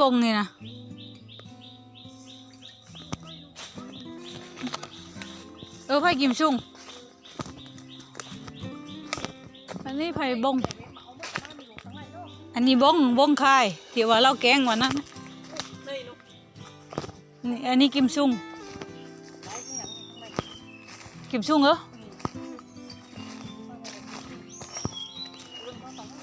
บงเลยนะเออไผ่กิมซุงอันนี้ไผ่บง อันนี้บงบงคายที่ว่าเราแกงวันนั้นนี่อันนี้กิมซุงกิมซุงเหรอ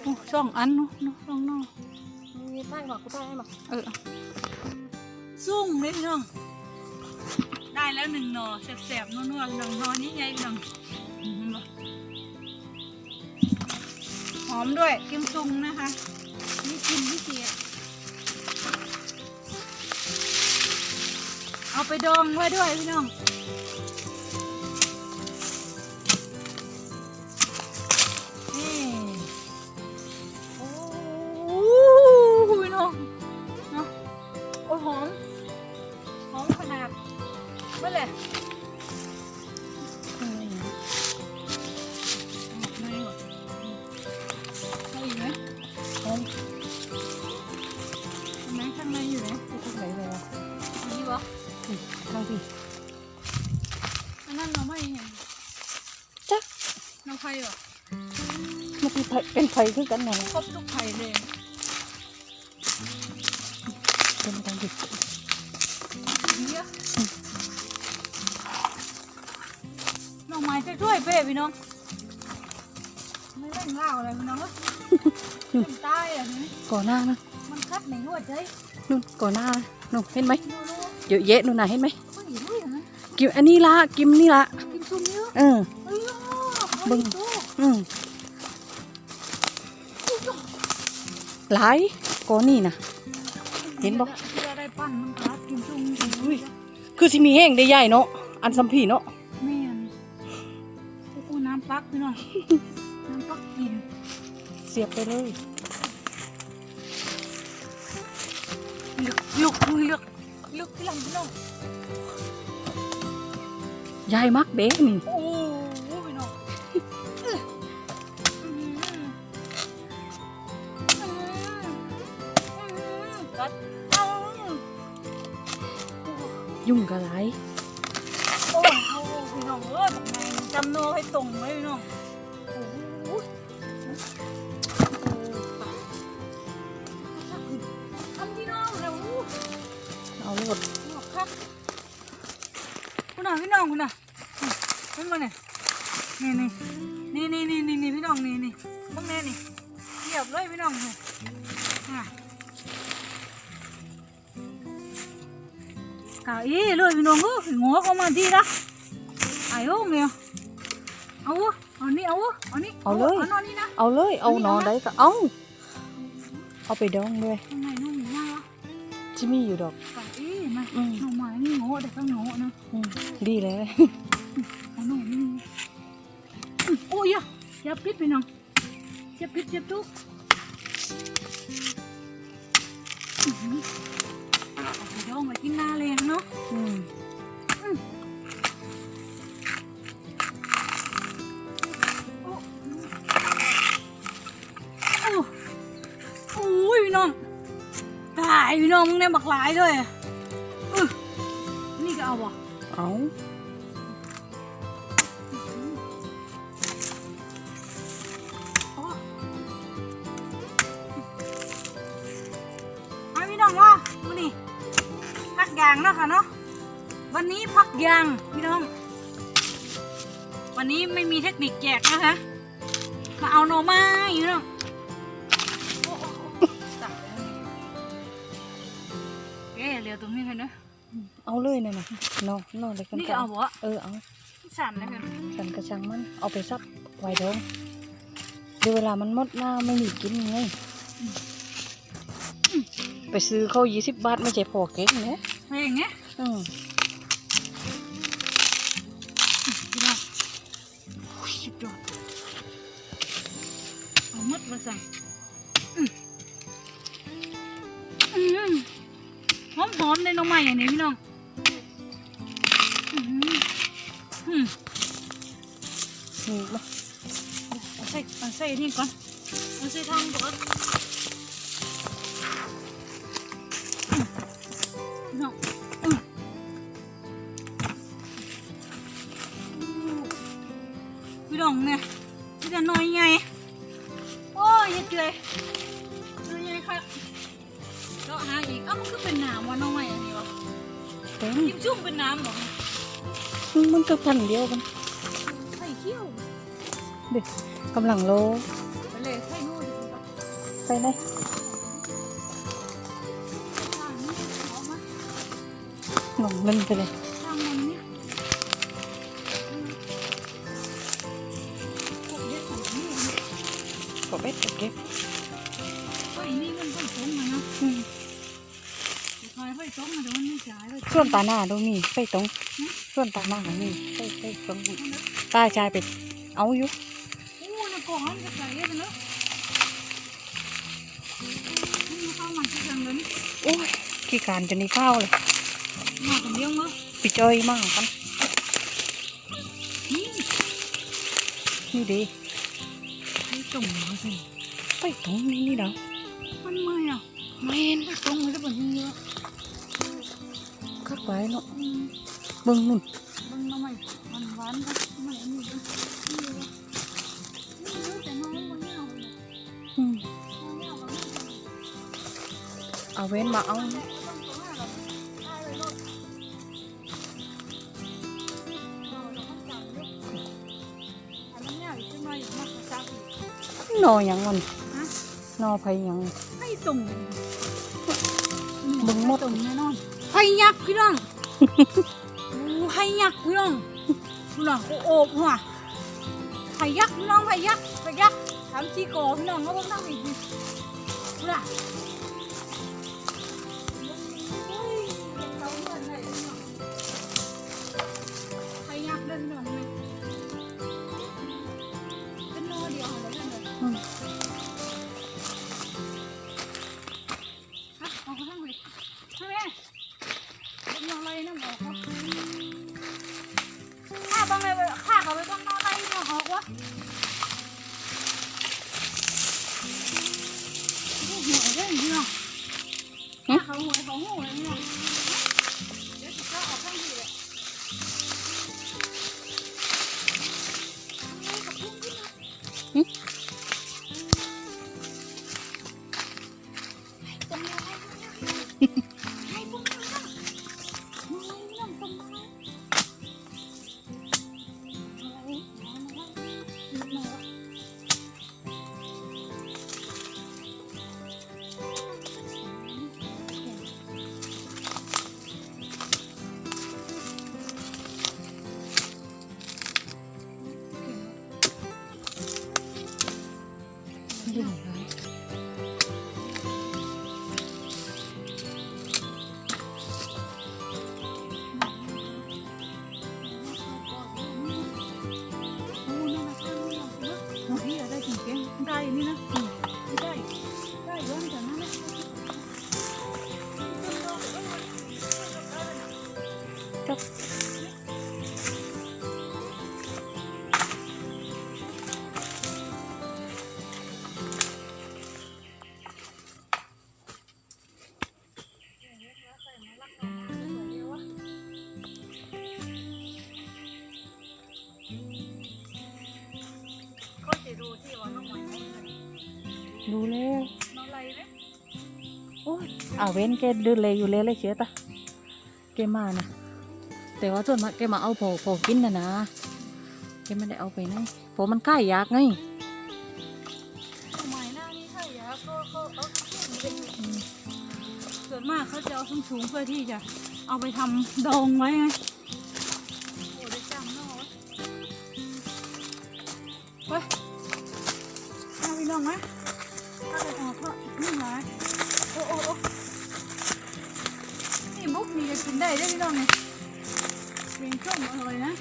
โอ้สองอันนาะเนาะสองนาะ มีตั้งหรอกกูตั้งให้หรอกเออซุ่งเลยพี่น้อง ได้แล้วหนึ่งหน่อแสบๆนัวๆหนึ่งหน่อนี้ไงพี่น้องเห็นบ่หอมด้วยกิมซุงนะคะนี่กินพิเศษเอาไปดองไว้ด้วยพี่น้อง เมื่อไหร่ไม่หรอกเอาอีกไหมหอมอันไหนข้างในอยู่ไหนที่ทุกไหนเลยวะอันนี้วะข้างที่อันนั้นเราไม่เห็นจ๊ะเราไฟวะมันเป็นไฟเป็นไฟคือกันไหนครบทุกไผ่เลย จะช่วยเป้พี่น้องไม่ได้เล่าอะไรพี่น้องเอ้ยเป็นใต้อะนี่ก่อนหน้านะมันคัดในหัวใจนู่นก่อนหน้านะนู่นเห็นไหมดูดูเยอะแยะนู่นน่ะเห็นไหมผู้หญิงด้วยนะกิมอันนี้ละกิมนี่ละกินซุ่มเยอะเออเอ้ยบึ้บึ้งงตู้อืมหลายก่อนนี่นะเห็นบ่ที่เราได้ปั้นมันคัดกินซุ่มอุ้ยคือสิมีแห้งได้ใหญ่เนาะอันสัมผีเนาะำปักพี่น้องน้ำปักกิน เสียบไปเลยลึกลึกลึกลึกพี่หลังพี่น้องยายมักเบ๊นี่โอ้โหพี่น้องอื้ออื้อหืออื้อหือกัดเอายุ่งกับไรโอ้โหพี่น้องเอ้ยบอกไงจำโนให้ตรงไว้พี่น้อง เอาเลยหมกครับคุณน่ะพี่น้องคุณน่ะนี่มันมาเนี่ยนี่นี่นี่นี่นี่นี่พี่น้องนี่นี่พวกนี้นี่เหยียบเลยพี่น้องนี่อะกาอีเลยพี่น้องเอ้ยงัวก็มาดีละไอ้โอ้เมียเอาวะเอานี่เอาวะเอานี่เอานอนนี่นะเอาเลยเอาหนอได้ก็เอาเอาไปดองเลยข้างในนุ่มมากจิมีอยู่ดอกกาอี มาอืมหน่อไม้นี่โง่แต่ก็โง่นะอืมดีเลยเอาหน่อนี่โอ้ยอย่าอย่าปิดพี่น้องอย่าปิดอย่าทุกอื้อหือเอาไปดองไว้กินหน้าเลยเนาะอืมโอ้โอ้โอ้ยพี่น้องตายพี่น้องมึงเนี่ยบักหลายด้วยอะอื้อนี่ก็ เอาวะเอาอ๋อเอาพี่น้องว่ามื้อนี้พักยางเนาะค่ะเนาะวันนี้พักยางพี่น้อง วันนี้ไม่มีเทคนิคแจกนะคะมาเอาโนอไม้พี่น้องโอ้โอ้โอ้ตายแล้วนี่เอ๊ะเหลือตรงนี้เลยนะ เอาเลยเนี่ยนะนอนนอนเลยกันนี่ก็เอาบ่เออเอาสั่นเลยค่ะฉันกระชังมันเอาไปซับไว้ดองเดี๋ยวเวลามันหมดหน้าไม่มีกินไงไปซื้อเขายี่สิบบาทไม่ใช่พอเก่งเนี่ยเพลงเงี้ยอืม ร้อนเลยน้องใหม่อย่างนี้พี่น้องหืมูละเอาใส่เอาใส่นี่ก่อนเอาใส่ทองก่อนน้องพี่น้องเนี่ยจะน้อยไงโอ้ยเยอะเลยาะหาอีกเอ้ามันก็เป็นน้ำวะน้องใหม่อันนี้วะเต็มยิ้มชุ่มเป็นน้ำเหรอมันก็พันเดียวกันไข่เขี้ยวเด็กกำลังโลไปเลยไข่นู่นดิครับไปไหนทางนี้เอามาหน่องมันไปเลยทางมันเนี่ยพวกเด็กของนี่ก็เป็ดก็เก็บ ต้มมาเดี๋ยวมันไม่จ่ายเลยส่วนตาหน้าตรงนี้ไปตรงส่วนตาหน้านี่ไปไปตรงนี้ตาชายไปเอาอยู่โอ้นะก่อนจะใส่กันเนอะนี่ข้าวมันที่ยังเลยโอ้ยขี้การจะนี่ข้าวเลยมาคนเดียวมั้งไปจอยมากกันนี่นี่ดีให้ส่งมาสิไปตรงนี้นี่เด้อมันไม่อะแม่นไม่ตรงเลยจะเป็นยังไง คักไว้เนาะอืมเบิ่งนู่นมันทำไมมันหวานก็ไม่อันนี้ก็นี่เลยนี่เลยแต่น้องมันไม่เอาเลยอืมน้องไม่เอามันไม่เอาเอาเว้นมาเอาต้องตัวหน้าเราได้เลยลูกเราเราต้องจับลูกอันนั้นเนี่ยขึ้นมาอยู่มากกว่าจับอีกนอหยังมันฮะนอไผหยังให้ตรงมึงหมดตรงแน่นอน ให้ยักษ์พี่น้องโอ้ให้ยักษ์พี่น้องพี่น้องโอ้โอบหัวให้ยักษ์พี่น้องให้ยักษ์ให้ยักษ์ทำจีโกพี่น้องก็ต้องทางอีกพี่น้อง เได้นี่นะได้ได้ย้ อ้ยเอาเว้นแกเดินเลยอยู่เลยเลยเชียตะแกมานะแต่ว่าส่วนมากแกมาเอาพอพอกินนะนะแกไม่ได้เอาไปไหนเพราะมันใกล้ยากไงสมัยหน้านี่ใช่ยาก็เขาเอาเป็นส่วนมากเขาจะเอาสูงๆเพื่อที่จะเอาไปทำดองไว้ไงโอ้ได้จำเนาะเว้ยเอาไปลองไหมถ้าไปออกก็นี่หลาย กินได้ได้พี่น้องเนี่ยเป็นส้มอร่อยนะ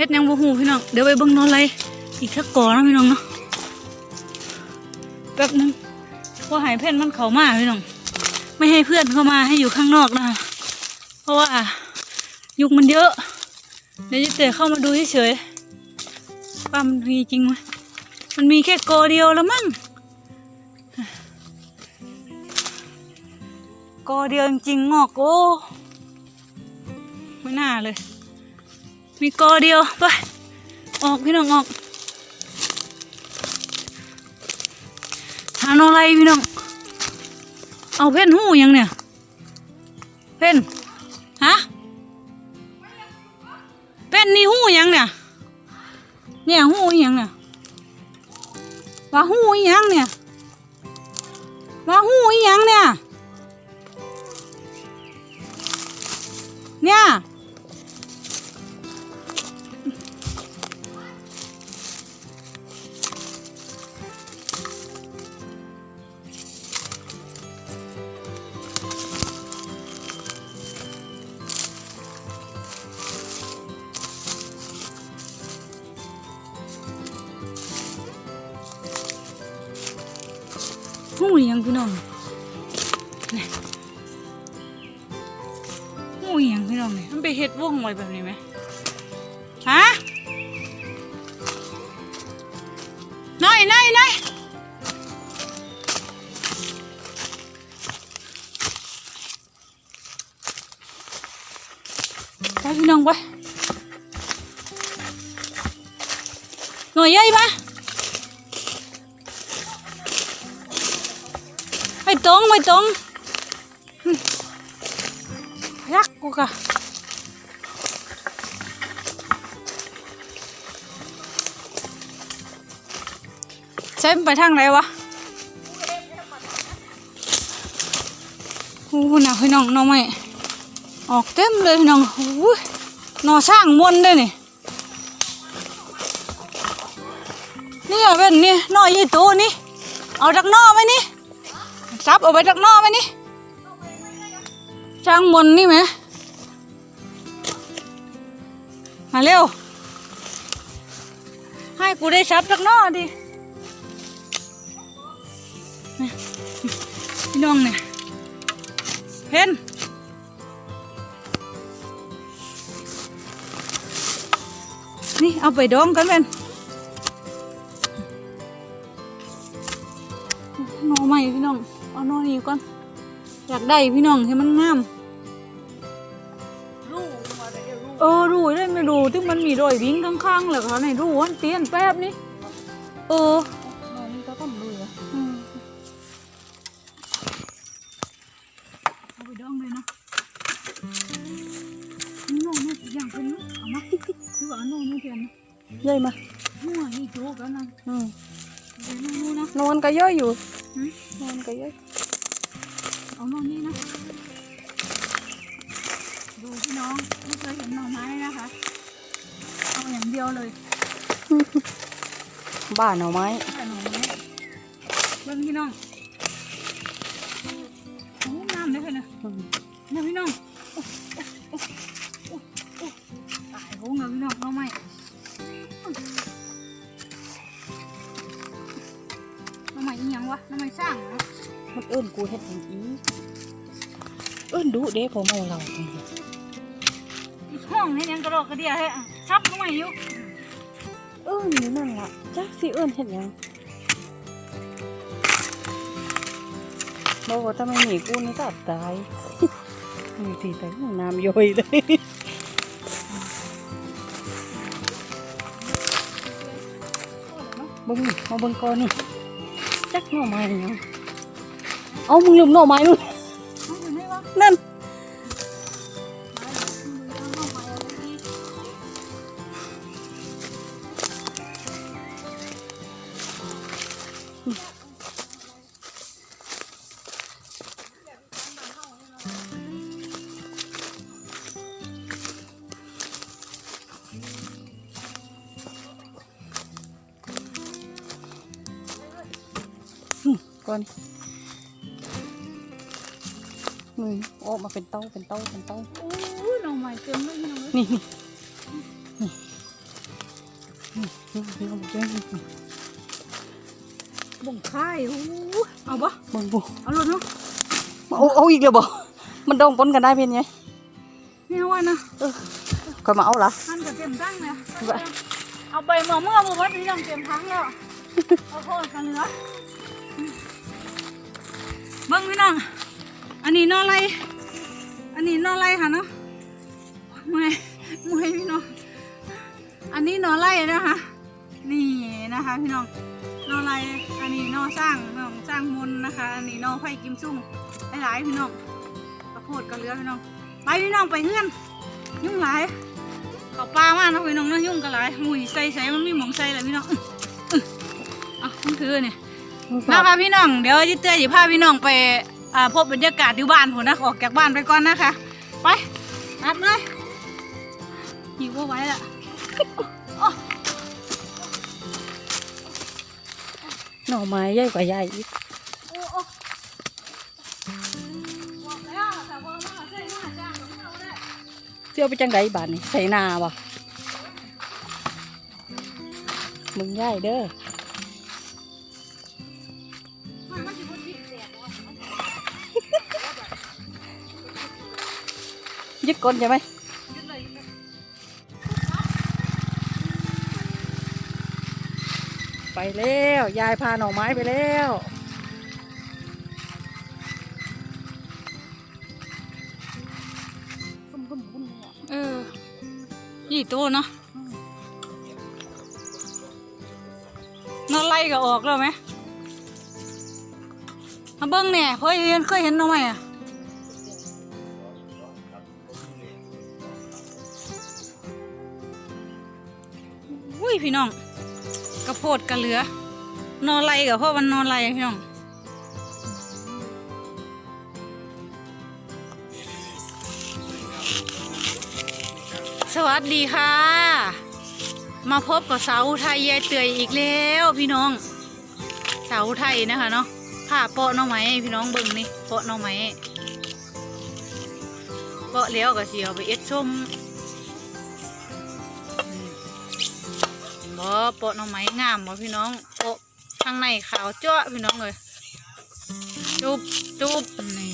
เฮ็ดยังบ่ฮู้พี่น้อง เดี๋ยวไปเบิ่งนอนไรอีกสักก่อนนะพี่น้องเนาะ แป๊บนึงว่าใหายเพื่อนมันเข้ามาพี่น้อง ไม่ให้เพื่อนเข้ามาให้อยู่ข้างนอกนะ เพราะว่ายุงมันเยอะ เดี๋ยวจะเตะเข้ามาดูเฉยๆว่ามันมีจริงไหมมันมีแค่กอเดียวแล้วมั้ง กอเดียวจริงงอกโอ้ไม่น่าเลย มีกอเดียวไปออกพี่น้องออกหาโนอะไรพี่น้องเอาเพ่นหูยังเนี่ย เพ่นฮะเพ่นนี่หูยังเนี่ยเนี่ยหูยังเนี่ยว่าหูยังเนี่ยว่าหูยังเนี่ยเนี่ย หูอีหยังพี่น้องนี่หูอีหยังพี่น้องนี่มันไปเฮ็ดวงไว้แบบนี้ไหมฮะ ไม่ตรงไม่ตรงหึยักกูกะใช้มันไปทางไหนวะโอ้หน่ะพี่น้องน้องไม่ออกเต็มเลยพี่น้องโอ้ยนอสร้างมวนเลยนี่นี่เป็นนี่นอยี่ตัวนี่เอาจากนอไหมนี่ ซับเอาไปจากนอกไหมนี่ช่างมนนี่ไหมมาเร็ว ให้กูได้ซับจากนอกดิพี่น้องเนี่ยเห็นนี่เอาไปดองกันเป็นหนองใหม่พี่น้อง เอาหนอนี้ก่อน อยากได้พี่น้องให้มันงามรู้มาได้รู้เออรู้ได้ไม่รู้ที่มันมีรอยวิ่งข้างๆเลยค่ะไหนรู้วันเตียนแป๊บนี่เออน้องนี่ก็ต้องรู้อะอืมเอาไปดองเลยนะนี่น้องนี่อย่างเป็นลูกเอามาดูว่าเอาน้องนี่เทียนนะเย่อยมาหัวนี่โจ๊กแล้วนะอืมเดี๋ยวน้องรู้นะนอนก็เย่อยอยู่หืมนอนก็เย่อย เอาอย่างเดียวเลยบ้านหน่อไม้แต่หน่อไม้เบิ่งพี่น้องโอ้งามเลยค่ะเนี่ยอืมเนี่ยพี่น้องโอ้โอ้โอ้โอ้ตายโหงเลยพี่น้องหน่อไม้หน่อไม้อีหยังวะหน่อไม้สร้างเหรอมันเอิ้นกูเฮ็ดอย่างอีเอิ้นดุเด้ผมเอาเราตรงนี้อีกห้องให้ยังกระโดดกระเดียให้อะซับหน่อไม้อยู่เอนอยู่นั่นละจักสิเอิ้นเฮ็ดหยังบอกว่าถ้าไม่มีกูนี่ก็อับตายมีทีแต่น้ำย่อยเลยบิ่งมาบิ่งก่อนนี่จักหน่อไม้ยังเอามึงลืมหน่อไม้นู่น ก่อนมึงออกมาเป็นเต้าเป็นเต้าเป็นเต้าโอ้ยหน่อไม้เต็มเลยพี่น้องเอ้ยนี่นี่นี่นี่นี่นี่นี่นี่บ่งค่ายโอ้เอาบ่เบิ่งบุเอารถเนาะเอาเอาอีกแล้วบ่มันดองปนกันได้เป็นไงไม่เอาไว้นะคอยมาเอาละท่านก็เต็มตั้งเลยว่าเอาไปเมื่อเมื่อเมื่อวันพี่น้องเต็มทั้งแล้วเอาโทษกันเหลือ เบิ่งพี่น้อง อันนี้นอไรอันนี้นอไรค่ะเนาะมื่อยมื่อยพี่น้อง อันนี้นอไรนะคะ นี่นะคะพี่น้อง นอไรอันนี้นอสร้างน้องสร้างมนนะคะ อันนี้นอไผ่กิมซุ่งหลายๆพี่น้องกระโพดกันเลือพี่น้อง ไปพี่น้องไปเฮือน ยุ่งหลายเขาปลามากนะพี่น้องนะยุ่งกันหลายมุยใส่ใส่มันมีหมองใส่แหละพี่น้องอืออื้ออะมันคือเนี่ย มาค่ะพี่น้องเดี๋ยวจิเตอร์จะพาพี่น้องไปอ่าพบบรรยากาศอยู่บ้านผมนะออกจากบ้านไปก่อนนะคะไปนัดเลยหิวก็ไหว้ละหน่อไม้ใหญ่กว่าใหญ่อีกโอ้โอ้บอกแล้วแต่ว่ามาใส่มาจ้างเราไม่ได้เสียวไปจังไดบานนี่ใส่นาบ่มึงใหญ่เด้อ ยึดก้นใช่ไหมยึดเลยไปแล้ว ยายพาหน่อไม้ไปแล้วเออยี่ตัวเนาะนอนไล่ก็ออกแล้วไหมมา เบิ้งเนี่ยเคยเห็นเคยเห็นน้องไหมอะอุ้ยพี่น้องกระโพดกระเหลือนอนไล่กับเพราะมันนอนไล่อะพี่น้องสวัสดีค่ะ มาพบกับสาวไทยยายเตยอีกแล้วพี่น้องสาวไทยนะคะเนาะ ผ้าเปาะหน้องไม้พี่น้องเบิ่งนี่เปาะหน้องไม้เปาะแล้วก็เสียวไปเอ็ดส้มอืมบ่เปาะหน้องไม้งามบ่พี่น้องเปาะข้างในขาวจ้าะพี่น้องเลยจุบจุบนี่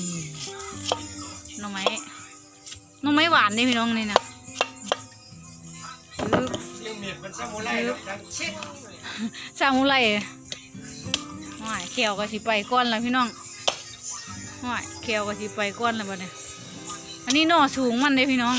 หน้องไม้หน้องไม้หวานนี่พี่น้องนี่นะปึ๊บยังเมียดมันซามูไรหรอกดังเช็ดซามูไร ห่อยเขียวก็สิไปก้อนแล้วพี่น้องห่อยเขียวก็สิไปก้อนแล้วบัดนี้อันนี้หน่อสูงมันเลยพี่น้อง